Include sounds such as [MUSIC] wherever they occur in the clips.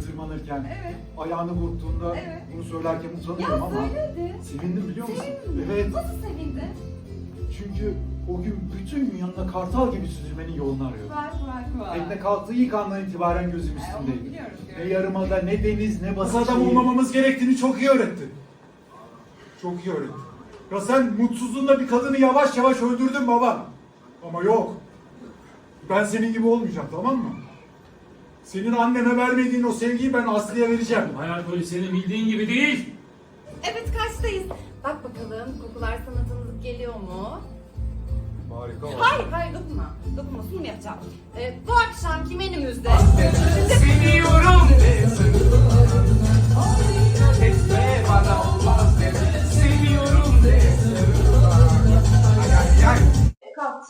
tırmanırken Evet. ayağını burktuğunda Evet. bunu söylerken Ya utanıyorum ama söyledi. sevindim biliyor musun? Sevindin mi? Evet. Nasıl sevindin? Çünkü o gün bütün gün yanına kartal gibi süzülmenin yolunu arıyordum. Bak bak bak. Tekne kalktığı ilk andan itibaren gözüm Ee, onu üstündeydi. biliyoruz. Ne yarımada, ne deniz, ne Nasıl basın adam olmamamız gerektiğini çok iyi öğretti. Çok iyi öğretti. Ya sen mutsuzluğunda bir kadını yavaş yavaş öldürdün baba. Ama yok. Ben senin gibi olmayacağım tamam mı? Senin anneme vermediğin o sevgiyi ben Aslı'ya vereceğim. Hayal golü senin bildiğin gibi değil. Evet kaçtayız? Bak bakalım kokular sana tanıdık geliyor mu? Harika var. Hayır hayır dokunma. Dokunma sunum yapacağım. Ee, bu akşamki menümüzde Seviyorum de Etme bana olmaz de Seviyorum.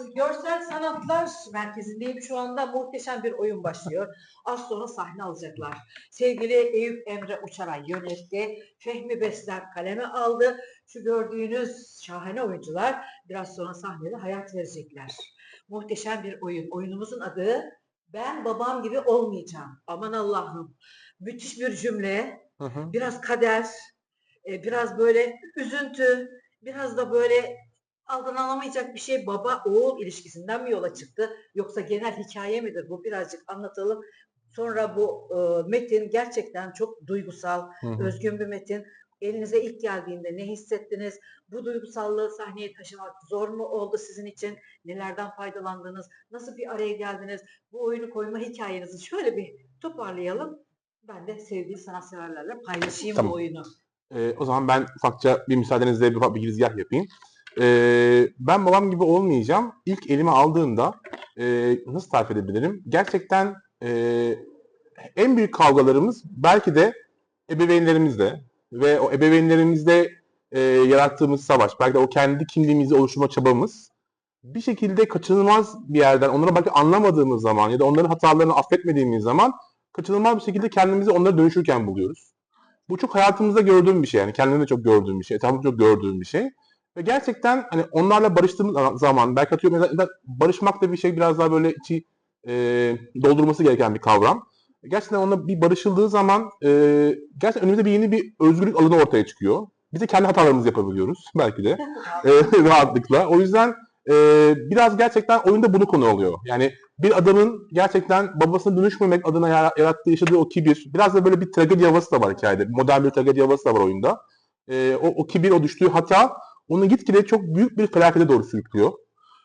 Görsel Sanatlar Merkezi'ndeyim şu anda. Muhteşem bir oyun başlıyor. Az sonra sahne alacaklar. Sevgili Eyüp Emre Uçaray yönetti. Fehmi Besler kaleme aldı. Şu gördüğünüz şahane oyuncular biraz sonra sahnede hayat verecekler. Muhteşem bir oyun. Oyunumuzun adı Ben babam gibi olmayacağım. Aman Allah'ım. Müthiş bir cümle. Biraz kader. e, Biraz böyle üzüntü. Biraz da böyle aldan alamayacak bir şey baba oğul ilişkisinden mi yola çıktı yoksa genel hikaye midir bu birazcık anlatalım. Sonra bu e, metin gerçekten çok duygusal, özgün bir metin. Elinize ilk geldiğinde ne hissettiniz? Bu duygusallığı sahneye taşımak zor mu oldu sizin için? Nelerden faydalandınız? Nasıl bir araya geldiniz? Bu oyunu koyma hikayenizi şöyle bir toparlayalım. Ben de sevgili sanatseverlerle paylaşayım Tamam. bu oyunu. Ee, o zaman ben ufakça bir müsaadenizle bir, bir girizgah yapayım. Ee, ben babam gibi olmayacağım. İlk elime aldığımda e, nasıl tarif edebilirim? Gerçekten e, en büyük kavgalarımız belki de ebeveynlerimizle ve o ebeveynlerimizle e, yarattığımız savaş, belki de o kendi kimliğimizi oluşturma çabamız bir şekilde kaçınılmaz bir yerden onları belki anlamadığımız zaman ya da onların hatalarını affetmediğimiz zaman kaçınılmaz bir şekilde kendimizi onlara dönüşürken buluyoruz. Bu çok hayatımızda gördüğüm bir şey yani kendimde çok gördüğüm bir şey, etrafımda çok gördüğüm bir şey. Ve gerçekten hani onlarla barıştığımız zaman belki atıyorum barışmak da bir şey biraz daha böyle içi e, doldurması gereken bir kavram. Gerçekten onunla bir barışıldığı zaman e, gerçekten önümüzde bir yeni bir özgürlük alanı ortaya çıkıyor. Biz de kendi hatalarımızı yapabiliyoruz belki de e, [LAUGHS] rahatlıkla. O yüzden e, biraz gerçekten oyunda bunu konu oluyor. Yani bir adamın gerçekten babasına dönüşmemek adına yara- yarattığı, yaşadığı o kibir. Biraz da böyle bir tragedi havası da var hikayede. Modern bir tragedi havası da var oyunda. E, o, o kibir, o düştüğü hata onu gitgide çok büyük bir felakete doğru sürüklüyor.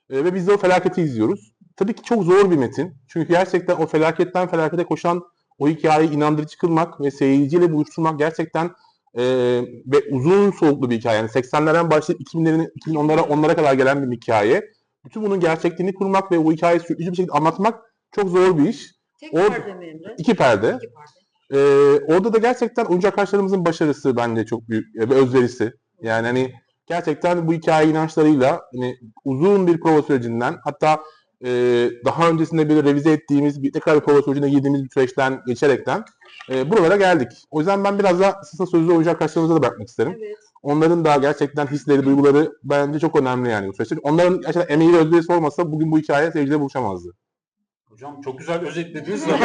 E, ve biz de o felaketi izliyoruz. Tabii ki çok zor bir metin. Çünkü gerçekten o felaketten felakete koşan o hikayeyi inandırıcı kılmak ve seyirciyle buluşturmak gerçekten e, ve uzun soluklu bir hikaye. Yani 80'lerden başlayıp 2000'lerin 2010'lara onlara kadar gelen bir hikaye. Bütün bunun gerçekliğini kurmak ve o hikayeyi sürükleyici bir şekilde anlatmak çok zor bir iş. Tek Orada- perde mi Emre? İki perde. İki perde. Ee, orada da gerçekten oyuncu arkadaşlarımızın başarısı bence çok büyük e, ve özverisi. Yani hani gerçekten bu hikaye inançlarıyla hani uzun bir prova sürecinden hatta e, daha öncesinde bir revize ettiğimiz bir tekrar bir prova sürecine girdiğimiz bir süreçten geçerekten e, buralara geldik. O yüzden ben biraz da sizin sözlü oyuncu arkadaşlarımıza da bırakmak isterim. Evet. Onların da gerçekten hisleri, duyguları bence çok önemli yani bu süreçte. Onların gerçekten emeği ve özverisi olmasa bugün bu hikaye seyirciyle buluşamazdı. Hocam çok güzel özetlediniz yok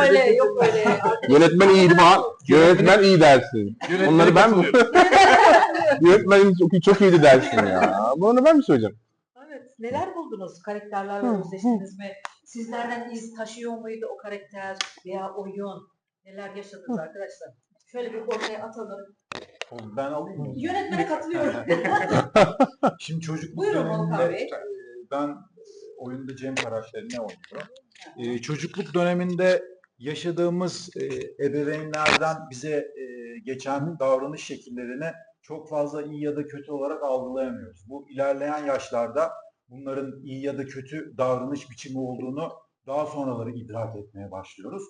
öyle, yok öyle. Yönetmen iyiydi ha. Yönetmen iyi dersin. Onları ben mi? [LAUGHS] Yönetmen çok, çok iyiydi dersin ya. Bunu ben mi söyleyeceğim? Evet, neler buldunuz? Karakterlerle özleştiniz mi? Sizlerden iz taşıyor muydu o karakter veya oyun? Neler yaşadınız arkadaşlar? Şöyle bir ortaya atalım. Ben alayım mı? Yönetmene katılıyorum. [LAUGHS] [LAUGHS] Şimdi çocukluk Buyurun Volkan döneminde Bey. e, ben oyunda Cem karakterini oynuyorum. E, çocukluk döneminde yaşadığımız e, ebeveynlerden bize e, geçen davranış şekillerini çok fazla iyi ya da kötü olarak algılayamıyoruz. Bu ilerleyen yaşlarda bunların iyi ya da kötü davranış biçimi olduğunu daha sonraları idrak etmeye başlıyoruz.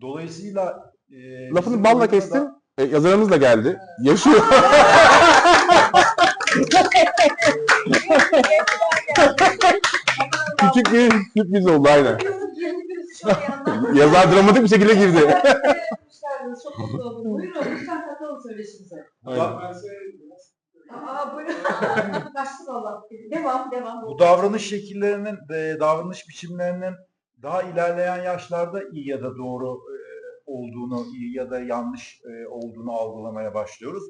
Dolayısıyla e, Lafını bizim balla oyunda da-. E, yazarımız da geldi. Yaşıyor. Küçük bir sürpriz oldu aynen. Yazar dramatik bir şekilde girdi. Çok mutlu oldum. Buyurun lütfen katalım söyleşimize. Aynen. Aa buyurun. Kaçtı valla. Devam, devam. Bu davranış şekillerinin, e, davranış biçimlerinin daha ilerleyen yaşlarda iyi ya da doğru e, olduğunu, ya da yanlış e, olduğunu algılamaya başlıyoruz.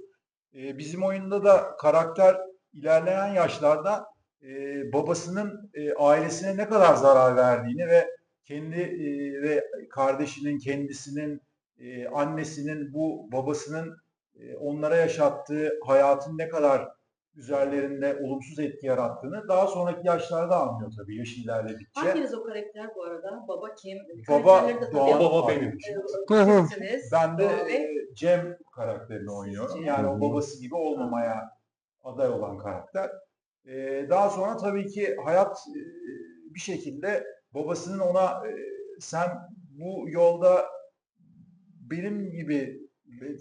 E, bizim oyunda da karakter ilerleyen yaşlarda e, babasının ailesine ne kadar zarar verdiğini ve kendi ve kardeşinin, kendisinin, annesinin bu babasının onlara yaşattığı hayatın ne kadar üzerlerinde olumsuz etki yarattığını daha sonraki yaşlarda anlıyor tabii yaş ilerledikçe. Hanginiz o karakter bu arada? Baba kim? Baba tanıyalım. baba benim. Ee, Kimsiniz? Ben de e, Cem karakterini oynuyorum. Yani o babası gibi olmamaya aday olan karakter. E, daha sonra tabii ki hayat e, bir şekilde babasının ona e, sen bu yolda benim gibi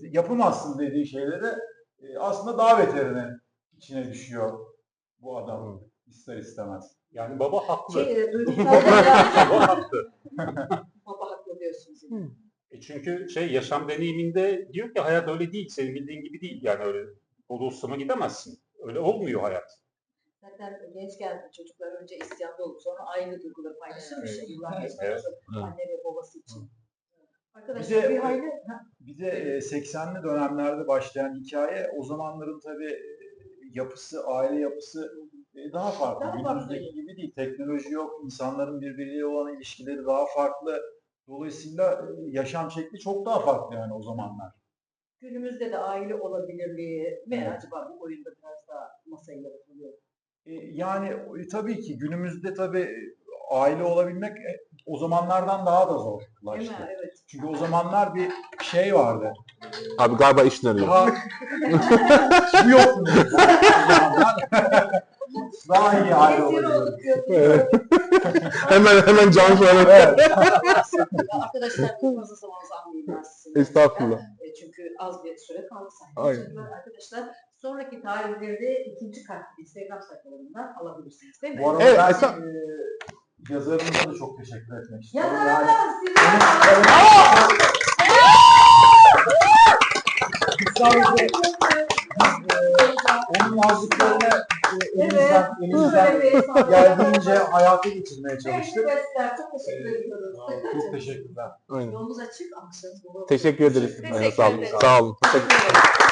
yapamazsın dediği şeyleri e, aslında daha beterine içine düşüyor bu adam ister istemez. Yani baba haklı. Şey, e, [LAUGHS] baba haklı. baba haklı [LAUGHS] diyorsunuz. E çünkü şey yaşam deneyiminde diyor ki hayat öyle değil. Senin bildiğin gibi değil. Yani öyle bodoslama gidemezsin. Öyle olmuyor hayat. Zaten gençken çocuklar önce isyanda olup sonra aynı duyguları paylaşırmış. Evet. Yıllar geçtikten Evet. anne ve babası için. Arkadaşlar Bir de- bir hayli... Ha, Bir de e, 80'li dönemlerde başlayan hikaye o zamanların tabii e, yapısı, aile yapısı e, daha farklı. Daha farklı. Günümüzdeki gibi değil. Teknoloji yok, insanların birbiriyle olan ilişkileri daha farklı. Dolayısıyla e, yaşam şekli çok daha farklı yani o zamanlar. Günümüzde de aile olabilirliği mi Evet. acaba bu oyunda biraz daha masaya yatırılıyor? E, Yani tabii ki günümüzde tabii aile olabilmek o zamanlardan daha da Değil zorlaştı. mi? Evet. Çünkü o zamanlar bir şey vardı. Abi galiba işin arıyor. Daha bu yok mu? Daha iyi diyorsunuz. Evet. [LAUGHS] hemen hemen can söyle. Ya Arkadaşlar çok fazla zaman almayayım ben sizinle. Estağfurullah. Çünkü az bir süre kaldı Aynen. sahneye. Arkadaşlar sonraki tarihleri ikinci kat Instagram sayfalarından alabilirsiniz değil mi? Bu arada Evet, ben e, yazarımıza da çok teşekkür etmek istiyorum. Size sadece onun yazdıklarını e, elimizden, elimizden geldiğince hayata geçirmeye çalıştık. Çok teşekkür Ee, ediyoruz. Çok teşekkürler. Aynen. Yolunuz açık. Teşekkür ederiz. Teşekkür sağ olun. ederim. Sağ olun. Ne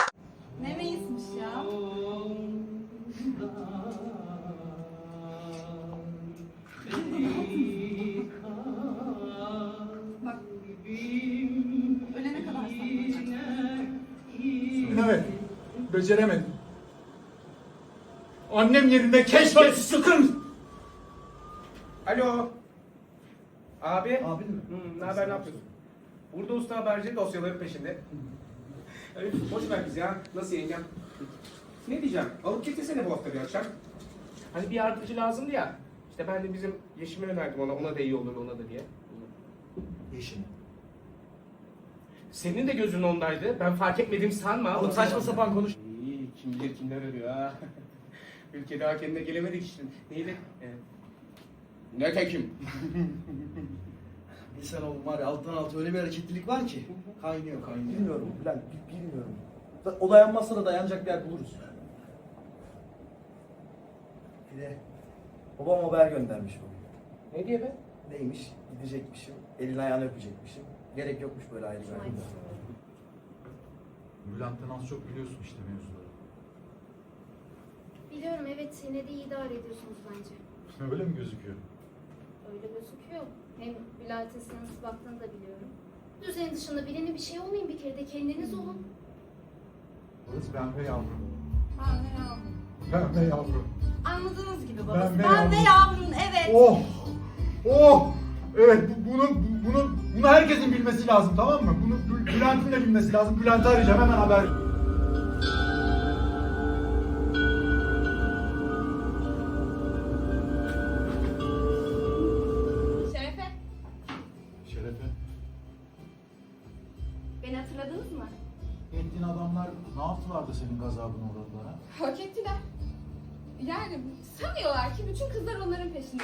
Annem yerinde keşke sıkın. Alo. Abi. Abi mi? Hı, ne haber ne yapıyorsun? Burada usta haberci dosyaların peşinde. Öf, boş ver biz ya. Nasıl yengem? Ne diyeceğim? Alıp getirsene bu hafta bir akşam. Hani bir yardımcı lazımdı ya. İşte ben de bizim Yeşim'i önerdim ona. Ona da iyi olur ona da diye. Yeşim. Senin de gözün ondaydı. Ben fark etmedim sanma. Oğlum saçma sapan konuş. İyi, kim bilir kimler arıyor ha. [LAUGHS] Ülke daha kendine gelemedik işte. Neydi? Evet. Ne tekim? [LAUGHS] Bir sen oğlum var ya alttan alta öyle bir hareketlilik var ki. Kaynıyor kaynıyor. Bilmiyorum Bülent, bi- bilmiyorum. O dayanmazsa da dayanacak bir yer buluruz. Bir de babam haber göndermiş bugün. Ne diye be? Neymiş? Gidecekmişim, elini ayağını öpecekmişim. Gerek yokmuş böyle ayrı bir ayrı. Bülent'ten az çok biliyorsun işte mevzuları. Biliyorum evet yine de iyi idare ediyorsunuz bence. Öyle mi gözüküyor? Öyle gözüküyor. Hem Bülent'in nasıl baktığını da biliyorum. Düzen dışında birine bir şey olmayın bir kere de kendiniz olun. Kız ben ve yavrum. Ben de yavrum. Ben ve yavrum. Anladığınız gibi Ben babası. de Ben de yavrum evet. Oh! Oh! Evet bu- bunu bu- bunu bunu herkesin bilmesi lazım tamam mı? Bunu Bül- Bülent'in de bilmesi lazım. Bülent'i arayacağım hemen haber. Hatırladınız mı? Ettiğin adamlar ne yaptılar da senin gazabına uğradılar ha? Hak ettiler. Yani sanıyorlar ki bütün kızlar onların peşinde.